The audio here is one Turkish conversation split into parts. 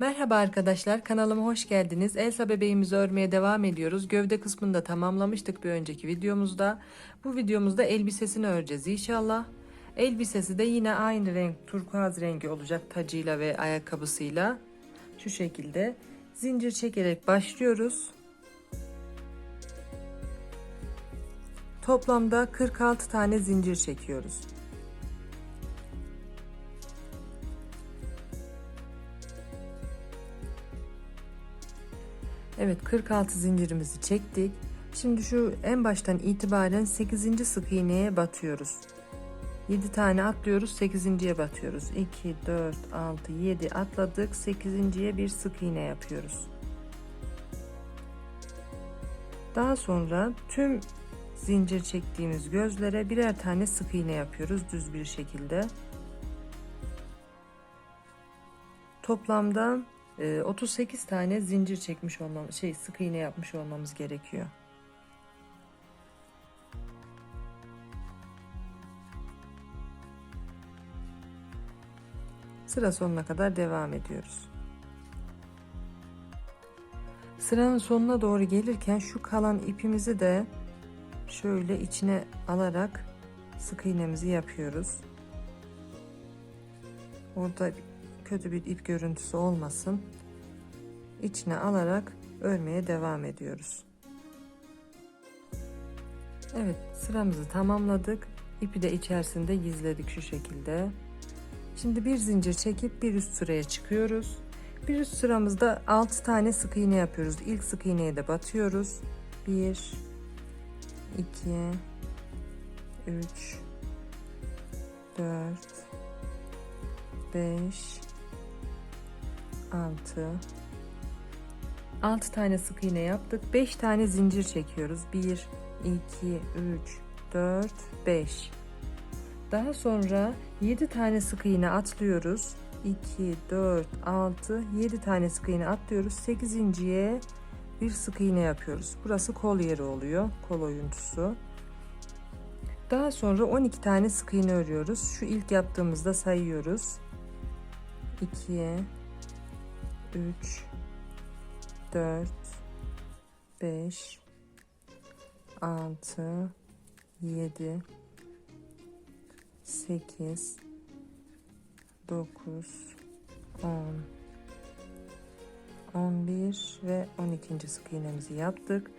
Merhaba arkadaşlar kanalıma hoş geldiniz. Elsa bebeğimizi örmeye devam ediyoruz. Gövde kısmını da tamamlamıştık bir önceki videomuzda. Bu videomuzda elbisesini öreceğiz inşallah. Elbisesi de yine aynı renk turkuaz rengi olacak tacıyla ve ayakkabısıyla. Şu şekilde zincir çekerek başlıyoruz. Toplamda 46 tane zincir çekiyoruz. Evet 46 zincirimizi çektik. Şimdi şu en baştan itibaren 8. sık iğneye batıyoruz. 7 tane atlıyoruz 8.ye batıyoruz. 2, 4, 6, 7 atladık 8.ye bir sık iğne yapıyoruz. Daha sonra tüm zincir çektiğimiz gözlere birer tane sık iğne yapıyoruz düz bir şekilde. Toplamda e, 38 tane zincir çekmiş olmamız, şey sık iğne yapmış olmamız gerekiyor. Sıra sonuna kadar devam ediyoruz. Sıranın sonuna doğru gelirken şu kalan ipimizi de şöyle içine alarak sık iğnemizi yapıyoruz. Orada kötü bir ip görüntüsü olmasın. İçine alarak örmeye devam ediyoruz. Evet sıramızı tamamladık. İpi de içerisinde gizledik şu şekilde. Şimdi bir zincir çekip bir üst sıraya çıkıyoruz. Bir üst sıramızda 6 tane sık iğne yapıyoruz. İlk sık iğneye de batıyoruz. 1 2 3 4 5 6 6 tane sık iğne yaptık. 5 tane zincir çekiyoruz. 1 2 3 4 5 Daha sonra 7 tane sık iğne atlıyoruz. 2 4 6 7 tane sık iğne atlıyoruz. 8.ye bir sık iğne yapıyoruz. Burası kol yeri oluyor. Kol oyuntusu. Daha sonra 12 tane sık iğne örüyoruz. Şu ilk yaptığımızda sayıyoruz. 2 3 4 5 6 7 8 9 10 11 ve 12. sık iğnemizi yaptık.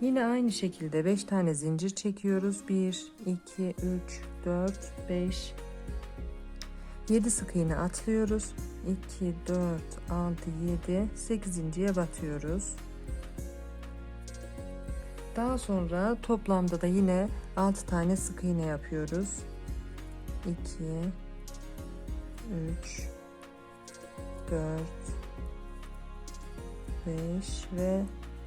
Yine aynı şekilde 5 tane zincir çekiyoruz. 1 2 3 4 5 7 sık iğne atlıyoruz. 2 4 6 7 8.ye batıyoruz. Daha sonra toplamda da yine 6 tane sık iğne yapıyoruz. 2 3 4 5 ve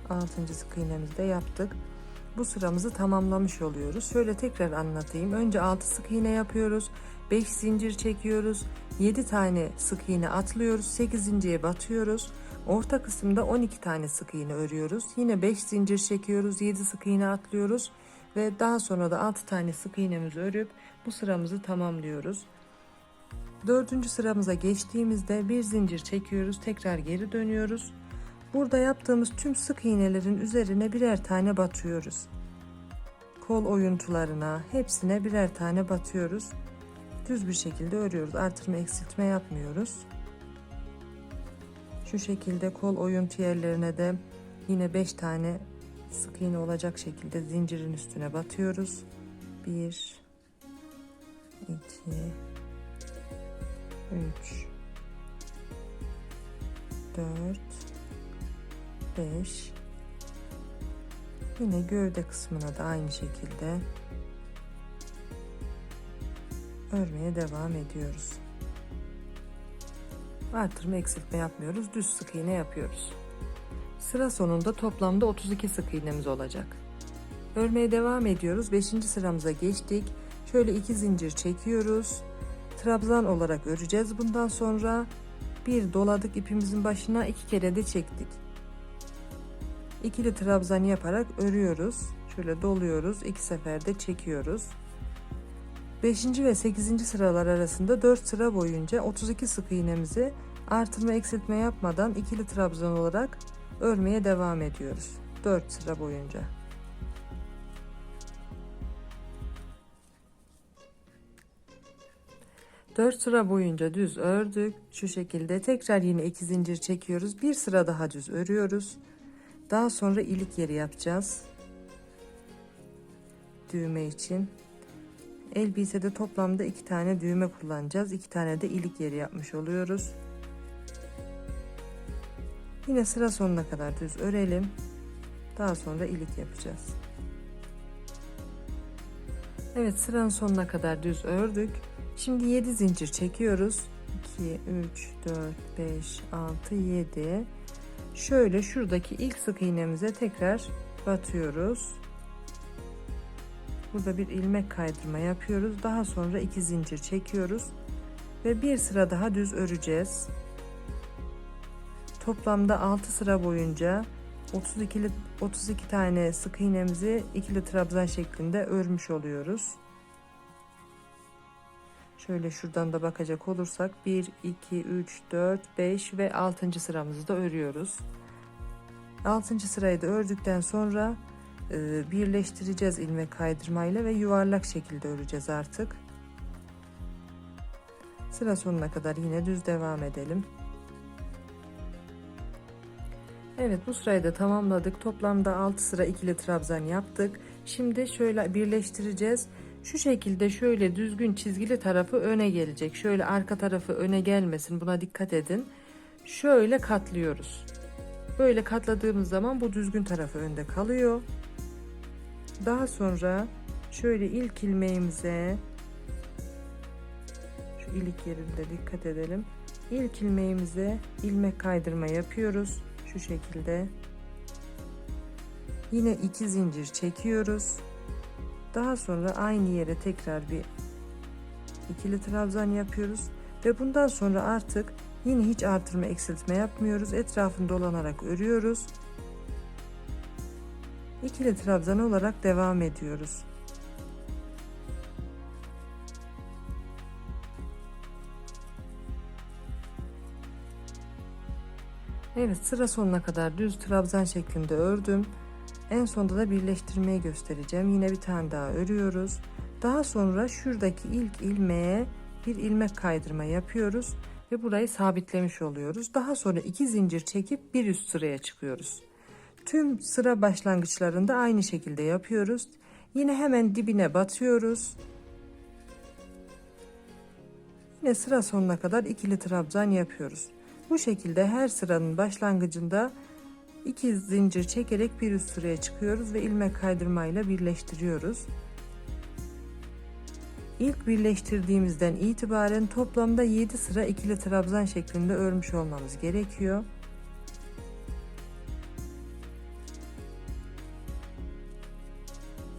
6. sık iğnemizi de yaptık. Bu sıramızı tamamlamış oluyoruz. Şöyle tekrar anlatayım. Önce 6 sık iğne yapıyoruz. 5 zincir çekiyoruz. 7 tane sık iğne atlıyoruz. 8.ye batıyoruz. Orta kısımda 12 tane sık iğne örüyoruz. Yine 5 zincir çekiyoruz. 7 sık iğne atlıyoruz. Ve daha sonra da 6 tane sık iğnemizi örüp bu sıramızı tamamlıyoruz. Dördüncü sıramıza geçtiğimizde bir zincir çekiyoruz. Tekrar geri dönüyoruz. Burada yaptığımız tüm sık iğnelerin üzerine birer tane batıyoruz. Kol oyuntularına hepsine birer tane batıyoruz. Düz bir şekilde örüyoruz. Artırma eksiltme yapmıyoruz. Şu şekilde kol oyuntu yerlerine de yine 5 tane sık iğne olacak şekilde zincirin üstüne batıyoruz. 1 2 3 4 5 Yine gövde kısmına da aynı şekilde örmeye devam ediyoruz. Artırma eksiltme yapmıyoruz. Düz sık iğne yapıyoruz. Sıra sonunda toplamda 32 sık iğnemiz olacak. Örmeye devam ediyoruz. 5. sıramıza geçtik. Şöyle iki zincir çekiyoruz. Trabzan olarak öreceğiz. Bundan sonra bir doladık ipimizin başına iki kere de çektik. İkili trabzan yaparak örüyoruz. Şöyle doluyoruz. iki seferde çekiyoruz. 5. ve 8. sıralar arasında 4 sıra boyunca 32 sık iğnemizi Artırma eksiltme yapmadan ikili trabzan olarak örmeye devam ediyoruz. 4 sıra boyunca. Dört sıra boyunca düz ördük. Şu şekilde tekrar yine iki zincir çekiyoruz. Bir sıra daha düz örüyoruz. Daha sonra ilik yeri yapacağız. Düğme için. Elbisede toplamda iki tane düğme kullanacağız. iki tane de ilik yeri yapmış oluyoruz. Yine sıra sonuna kadar düz örelim. Daha sonra ilik yapacağız. Evet sıranın sonuna kadar düz ördük. Şimdi 7 zincir çekiyoruz. 2, 3, 4, 5, 6, 7. Şöyle şuradaki ilk sık iğnemize tekrar batıyoruz. Burada bir ilmek kaydırma yapıyoruz. Daha sonra 2 zincir çekiyoruz. Ve bir sıra daha düz öreceğiz. Toplamda 6 sıra boyunca 32 32 tane sık iğnemizi ikili trabzan şeklinde örmüş oluyoruz. Şöyle şuradan da bakacak olursak 1 2 3 4 5 ve 6. sıramızı da örüyoruz. 6. sırayı da ördükten sonra birleştireceğiz ilmek kaydırmayla ve yuvarlak şekilde öreceğiz artık. Sıra sonuna kadar yine düz devam edelim. Evet bu sırayı da tamamladık. Toplamda 6 sıra ikili trabzan yaptık. Şimdi şöyle birleştireceğiz. Şu şekilde şöyle düzgün çizgili tarafı öne gelecek. Şöyle arka tarafı öne gelmesin. Buna dikkat edin. Şöyle katlıyoruz. Böyle katladığımız zaman bu düzgün tarafı önde kalıyor. Daha sonra şöyle ilk ilmeğimize şu ilik yerinde dikkat edelim. İlk ilmeğimize ilmek kaydırma yapıyoruz. Şu şekilde. Yine iki zincir çekiyoruz. Daha sonra aynı yere tekrar bir ikili trabzan yapıyoruz. Ve bundan sonra artık yine hiç artırma eksiltme yapmıyoruz. Etrafını dolanarak örüyoruz ikili trabzan olarak devam ediyoruz Evet sıra sonuna kadar düz trabzan şeklinde ördüm. En sonda da birleştirmeyi göstereceğim. Yine bir tane daha örüyoruz. Daha sonra şuradaki ilk ilmeğe bir ilmek kaydırma yapıyoruz ve burayı sabitlemiş oluyoruz. Daha sonra iki zincir çekip bir üst sıraya çıkıyoruz. Tüm sıra başlangıçlarında aynı şekilde yapıyoruz. Yine hemen dibine batıyoruz. Yine sıra sonuna kadar ikili trabzan yapıyoruz. Bu şekilde her sıranın başlangıcında iki zincir çekerek bir üst sıraya çıkıyoruz ve ilmek kaydırmayla birleştiriyoruz. İlk birleştirdiğimizden itibaren toplamda 7 sıra ikili trabzan şeklinde örmüş olmamız gerekiyor.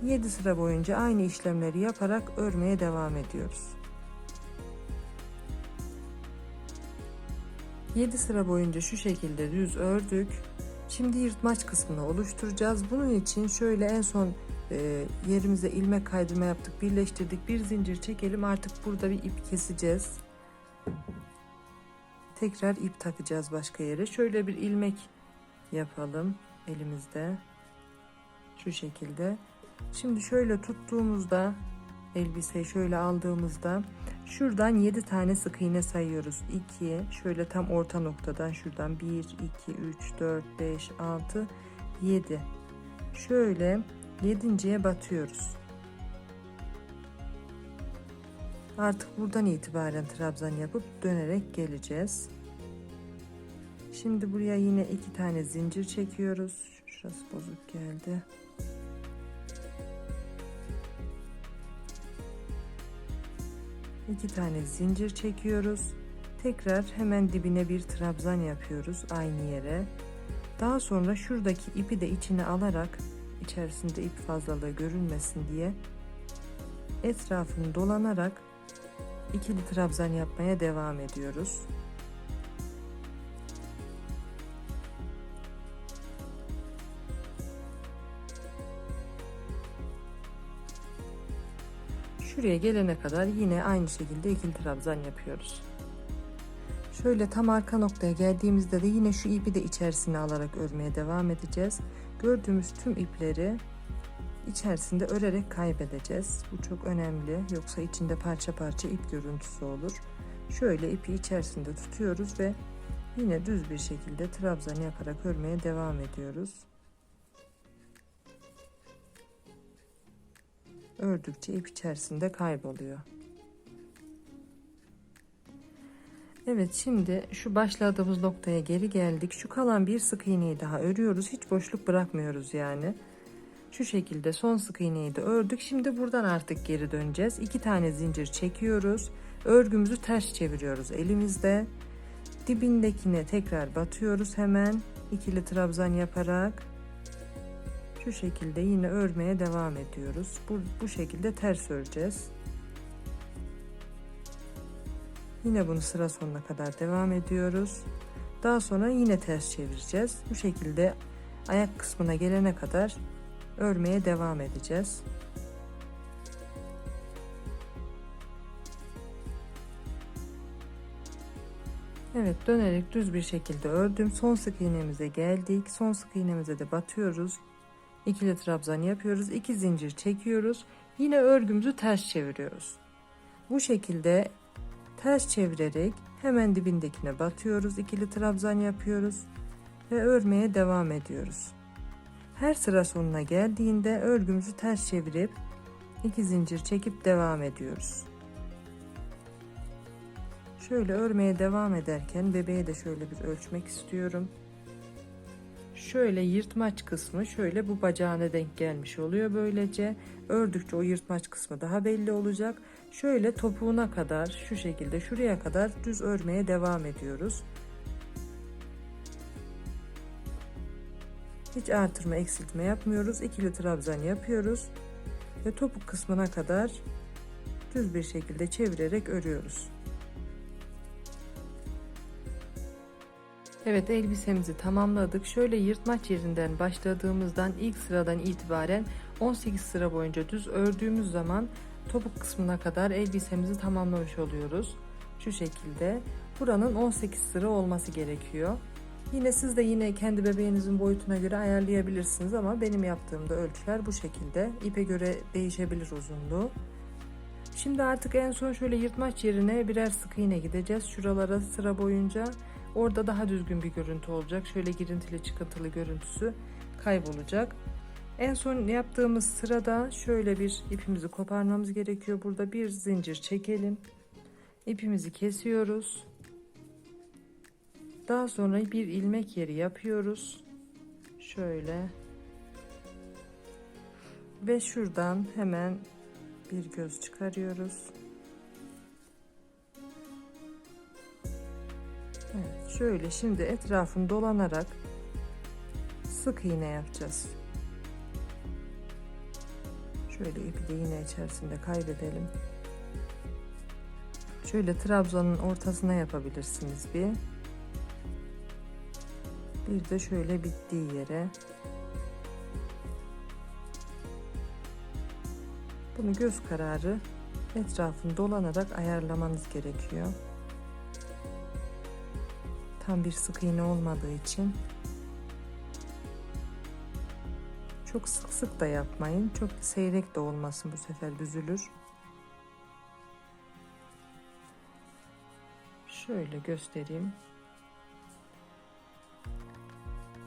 Yedi sıra boyunca aynı işlemleri yaparak örmeye devam ediyoruz. 7 sıra boyunca şu şekilde düz ördük. Şimdi yırtmaç kısmını oluşturacağız. Bunun için şöyle en son e, yerimize ilmek kaydırma yaptık, birleştirdik. Bir zincir çekelim. Artık burada bir ip keseceğiz. Tekrar ip takacağız başka yere. Şöyle bir ilmek yapalım elimizde. Şu şekilde. Şimdi şöyle tuttuğumuzda elbiseyi şöyle aldığımızda şuradan 7 tane sık iğne sayıyoruz. 2 şöyle tam orta noktadan şuradan 1 2 3 4 5 6 7 şöyle yedinciye batıyoruz. Artık buradan itibaren trabzan yapıp dönerek geleceğiz. Şimdi buraya yine iki tane zincir çekiyoruz. Şurası bozuk geldi iki tane zincir çekiyoruz. Tekrar hemen dibine bir trabzan yapıyoruz aynı yere. Daha sonra şuradaki ipi de içine alarak içerisinde ip fazlalığı görünmesin diye etrafını dolanarak ikili trabzan yapmaya devam ediyoruz. Şuraya gelene kadar yine aynı şekilde ikili trabzan yapıyoruz. Şöyle tam arka noktaya geldiğimizde de yine şu ipi de içerisine alarak örmeye devam edeceğiz. Gördüğümüz tüm ipleri içerisinde örerek kaybedeceğiz. Bu çok önemli. Yoksa içinde parça parça ip görüntüsü olur. Şöyle ipi içerisinde tutuyoruz ve yine düz bir şekilde trabzan yaparak örmeye devam ediyoruz. Ördükçe ip içerisinde kayboluyor. Evet şimdi şu başladığımız noktaya geri geldik. Şu kalan bir sık iğneyi daha örüyoruz. Hiç boşluk bırakmıyoruz yani. Şu şekilde son sık iğneyi de ördük. Şimdi buradan artık geri döneceğiz. İki tane zincir çekiyoruz. Örgümüzü ters çeviriyoruz elimizde. Dibindekine tekrar batıyoruz hemen. ikili trabzan yaparak. Şu şekilde yine örmeye devam ediyoruz. Bu, bu şekilde ters öreceğiz. Yine bunu sıra sonuna kadar devam ediyoruz. Daha sonra yine ters çevireceğiz. Bu şekilde ayak kısmına gelene kadar örmeye devam edeceğiz. Evet dönerek düz bir şekilde ördüm. Son sık iğnemize geldik. Son sık iğnemize de batıyoruz. İkili trabzan yapıyoruz. iki zincir çekiyoruz. Yine örgümüzü ters çeviriyoruz. Bu şekilde ters çevirerek hemen dibindekine batıyoruz. ikili trabzan yapıyoruz ve örmeye devam ediyoruz. Her sıra sonuna geldiğinde örgümüzü ters çevirip iki zincir çekip devam ediyoruz. Şöyle örmeye devam ederken bebeğe de şöyle bir ölçmek istiyorum. Şöyle yırtmaç kısmı şöyle bu bacağına denk gelmiş oluyor böylece. Ördükçe o yırtmaç kısmı daha belli olacak. Şöyle topuğuna kadar şu şekilde şuraya kadar düz örmeye devam ediyoruz. Hiç artırma eksiltme yapmıyoruz. İkili trabzan yapıyoruz. Ve topuk kısmına kadar düz bir şekilde çevirerek örüyoruz. Evet elbisemizi tamamladık. Şöyle yırtmaç yerinden başladığımızdan ilk sıradan itibaren 18 sıra boyunca düz ördüğümüz zaman topuk kısmına kadar elbisemizi tamamlamış oluyoruz. Şu şekilde buranın 18 sıra olması gerekiyor. Yine siz de yine kendi bebeğinizin boyutuna göre ayarlayabilirsiniz ama benim yaptığımda ölçüler bu şekilde. İpe göre değişebilir uzunluğu. Şimdi artık en son şöyle yırtmaç yerine birer sık iğne gideceğiz. Şuralara sıra boyunca orada daha düzgün bir görüntü olacak. Şöyle girintili çıkıntılı görüntüsü kaybolacak. En son yaptığımız sırada şöyle bir ipimizi koparmamız gerekiyor. Burada bir zincir çekelim. İpimizi kesiyoruz. Daha sonra bir ilmek yeri yapıyoruz. Şöyle. Ve şuradan hemen bir göz çıkarıyoruz. Şöyle şimdi etrafını dolanarak sık iğne yapacağız. Şöyle ipi de yine içerisinde kaybedelim. Şöyle trabzanın ortasına yapabilirsiniz bir. Bir de şöyle bittiği yere. Bunu göz kararı etrafını dolanarak ayarlamanız gerekiyor. Tam bir sık iğne olmadığı için çok sık sık da yapmayın. Çok seyrek de olmasın bu sefer büzülür. Şöyle göstereyim.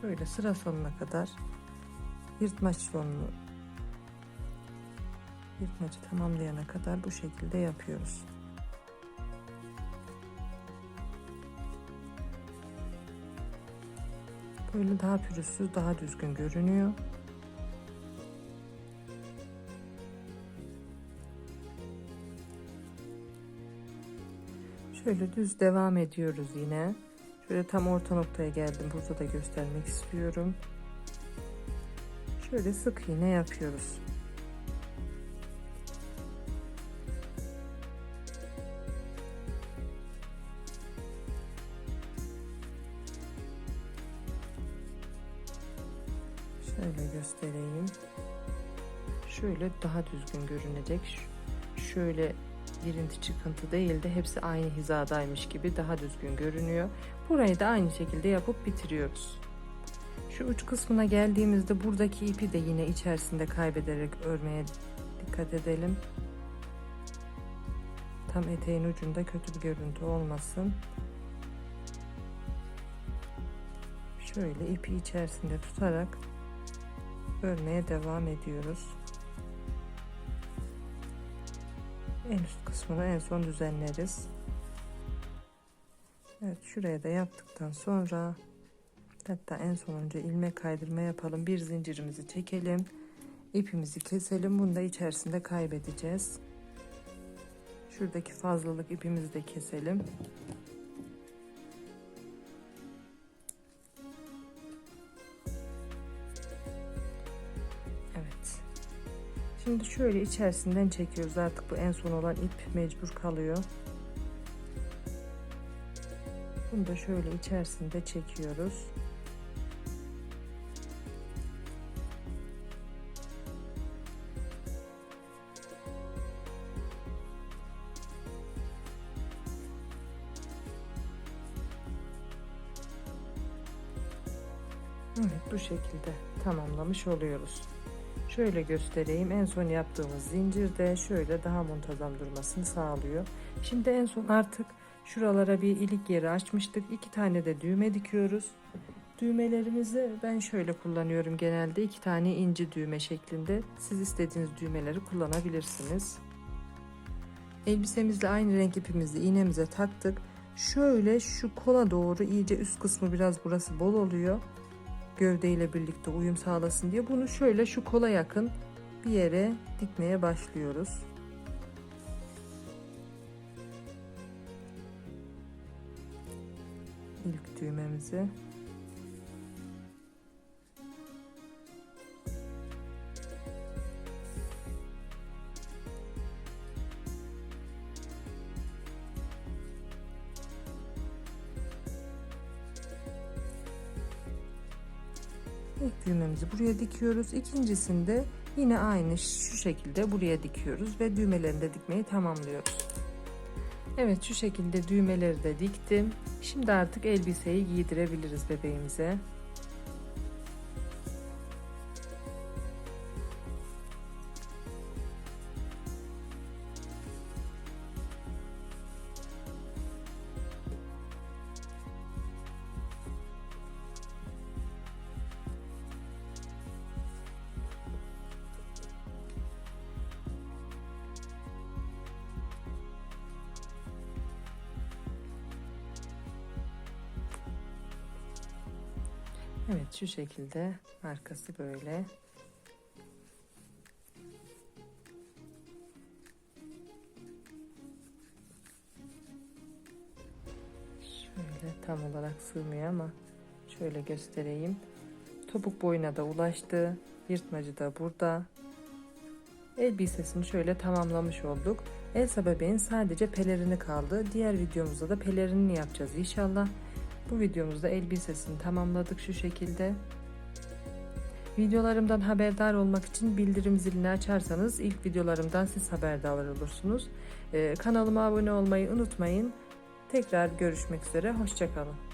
Böyle sıra sonuna kadar yırtmaç sonunu yırtmacı tamamlayana kadar bu şekilde yapıyoruz. Böyle daha pürüzsüz, daha düzgün görünüyor. Şöyle düz devam ediyoruz yine. Şöyle tam orta noktaya geldim. Burada da göstermek istiyorum. Şöyle sık iğne yapıyoruz. Şöyle göstereyim. Şöyle daha düzgün görünecek. Şöyle girinti çıkıntı değil de hepsi aynı hizadaymış gibi daha düzgün görünüyor. Burayı da aynı şekilde yapıp bitiriyoruz. Şu uç kısmına geldiğimizde buradaki ipi de yine içerisinde kaybederek örmeye dikkat edelim. Tam eteğin ucunda kötü bir görüntü olmasın. Şöyle ipi içerisinde tutarak örmeye devam ediyoruz. En üst kısmını en son düzenleriz. Evet şuraya da yaptıktan sonra hatta en sonuncu ilmek kaydırma yapalım. Bir zincirimizi çekelim. ipimizi keselim. Bunu da içerisinde kaybedeceğiz. Şuradaki fazlalık ipimizi de keselim. Şimdi şöyle içerisinden çekiyoruz. Artık bu en son olan ip mecbur kalıyor. Bunu da şöyle içerisinde çekiyoruz. Evet bu şekilde tamamlamış oluyoruz. Şöyle göstereyim. En son yaptığımız zincir de şöyle daha muntazam durmasını sağlıyor. Şimdi en son artık şuralara bir ilik yeri açmıştık. İki tane de düğme dikiyoruz. Düğmelerimizi ben şöyle kullanıyorum genelde. iki tane inci düğme şeklinde. Siz istediğiniz düğmeleri kullanabilirsiniz. Elbisemizle aynı renk ipimizi iğnemize taktık. Şöyle şu kola doğru iyice üst kısmı biraz burası bol oluyor gövdeyle birlikte uyum sağlasın diye bunu şöyle şu kola yakın bir yere dikmeye başlıyoruz. İlk düğmemizi İlk düğmemizi buraya dikiyoruz. İkincisinde yine aynı şu şekilde buraya dikiyoruz ve düğmelerini de dikmeyi tamamlıyoruz. Evet şu şekilde düğmeleri de diktim. Şimdi artık elbiseyi giydirebiliriz bebeğimize. Evet şu şekilde arkası böyle. Şöyle tam olarak sığmıyor ama şöyle göstereyim. Topuk boyuna da ulaştı. Yırtmacı da burada. Elbisesini şöyle tamamlamış olduk. Elsa bebeğin sadece pelerini kaldı. Diğer videomuzda da pelerinini yapacağız inşallah. Bu videomuzda elbisesini tamamladık şu şekilde. Videolarımdan haberdar olmak için bildirim zilini açarsanız ilk videolarımdan siz haberdar olursunuz. Ee, kanalıma abone olmayı unutmayın. Tekrar görüşmek üzere. Hoşçakalın.